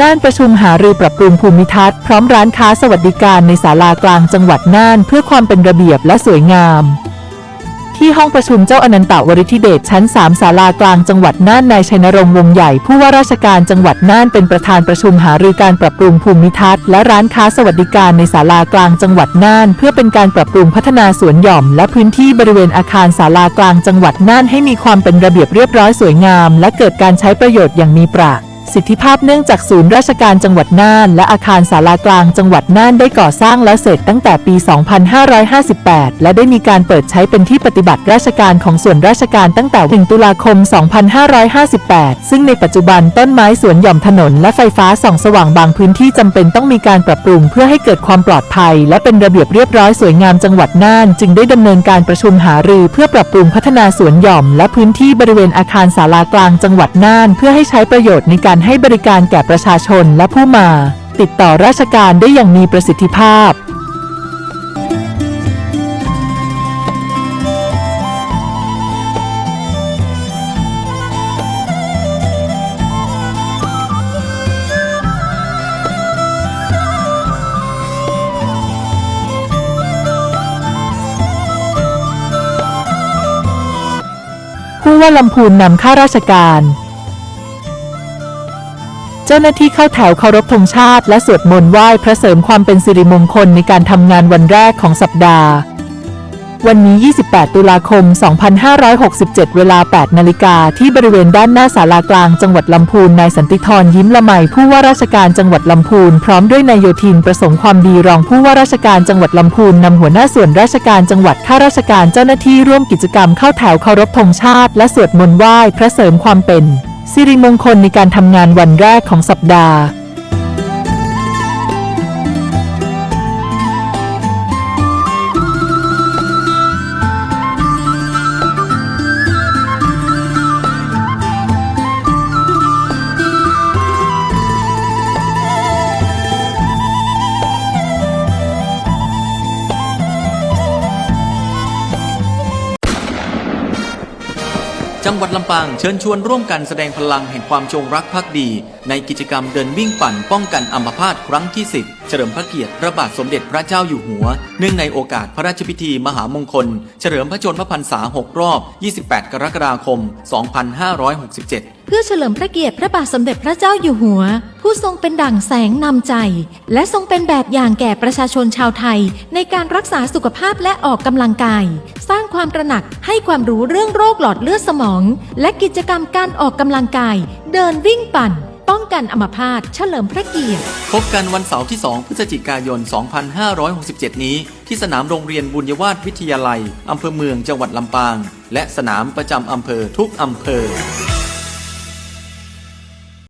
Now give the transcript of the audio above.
น่านประชุมหารือปรับปรุงภูมิทัศน์พร้อมร้านค้าสวัสดิการในศาลากลางจังหวัดน่านเพื่อความเป็นระเบียบและสวยงาม ที่ห้องประชุมเจ้าอนันตวริธิเดชชั้น 3 ศาลากลางจังหวัดน่านนายชัยนรงค์วงใหญ่ผู้ว่าราชการจังหวัดน่านเป็นประธานประชุมหารือการปรับปรุงภูมิทัศน์และร้านค้าสวัสดิการในศาลากลางจังหวัดน่าน เพื่อเป็นการปรับปรุงพัฒนาสวนหย่อม และพื้นที่บริเวณอาคารศาลากลางจังหวัดน่านให้มีความเป็นระเบียบเรียบร้อยสวยงาม และเกิดการใช้ประโยชน์อย่างมีประ สิทธิภาพเนื่องจากศูนย์ราชการจังหวัดน่าน และอาคารศาลากลางจังหวัดน่านได้ก่อสร้างแล้วเสร็จตั้งแต่ปี 2558 และได้มีการเปิดใช้เป็นที่ปฏิบัติราชการของส่วนราชการตั้งแต่ 1 ตุลาคม 2558 ซึ่งในปัจจุบันต้นไม้สวนหย่อมถนนและไฟฟ้าส่องสว่างบางพื้นที่จำเป็นต้องมีการปรับปรุง เพื่อให้เกิดความปลอดภัย และเป็นระเบียบเรียบร้อยสวยงามจังหวัดน่าน จึงได้ดำเนินการประชุมหารือเพื่อปรับปรุงพัฒนาสวนหย่อม และพื้นที่บริเวณอาคารศาลากลางจังหวัดน่าน เพื่อให้ใช้ประโยชน์ในการให้บริการแก่ประชาชนและผู้มา ติดต่อราชการได้อย่างมีประสิทธิภาพ ผู้ว่าลำพูนนำข้าราชการ เจ้าหน้าที่เข้าแถวเคารพธงชาติ และสวดมนต์ไหว้พระเสริมความเป็นสิริมงคลในการทำงานวันแรกของสัปดาห์ วันนี้ 28 ตุลาคม 2567 เวลา 8 นาฬิกาที่บริเวณด้านหน้าศาลากลางจังหวัดลำพูน นายสันติธรยิ้มละไมผู้ว่าราชการจังหวัดลำพูน พร้อมด้วยนายโยธินประสงค์ความดีรองผู้ว่าราชการจังหวัดลำพูนนำหัวหน้าส่วนราชการจังหวัดข้าราชการเจ้าหน้าที่ร่วมกิจกรรมเข้าแถวเคารพธงชาติ และสวดมนต์ไหว้พระเสริมความเป็น สิริมงคลในการทำงานวันแรกของสัปดาห์ จังหวัดลำปางเชิญชวนร่วมกันแสดงพลังแห่งความจงรักภักดี ในกิจกรรมเดินวิ่งปั่นป้องกันอัมพาตครั้งที่ 10 เฉลิมพระเกียรติพระบาทสมเด็จพระเจ้าอยู่หัว เนื่องในโอกาสพระราชพิธีมหามงคล เฉลิมพระชนมพรรษา 6 รอบ 28 กรกฎาคม 2567 เพื่อเฉลิมพระเกียรติพระบาทสมเด็จพระเจ้าอยู่หัว ผู้ทรงเป็นดั่งแสงนำใจ และทรงเป็นแบบอย่างแก่ประชาชนชาวไทย ในการรักษาสุขภาพและออกกำลังกาย สร้างความตระหนักให้ความรู้เรื่องโรคหลอดเลือดสมอง และกิจกรรมการออกกำลังกาย เดินวิ่งปั่น ป้องกันอัมพาตเฉลิมพระเกียรติ พบกันวันเสาร์ที่ 2 พฤศจิกายน 2567 นี้ ที่สนามโรงเรียนบุญยวาสวิทยาลัยอำเภอเมืองจังหวัดลำปาง และสนามประจำอำเภอทุกอำเภอ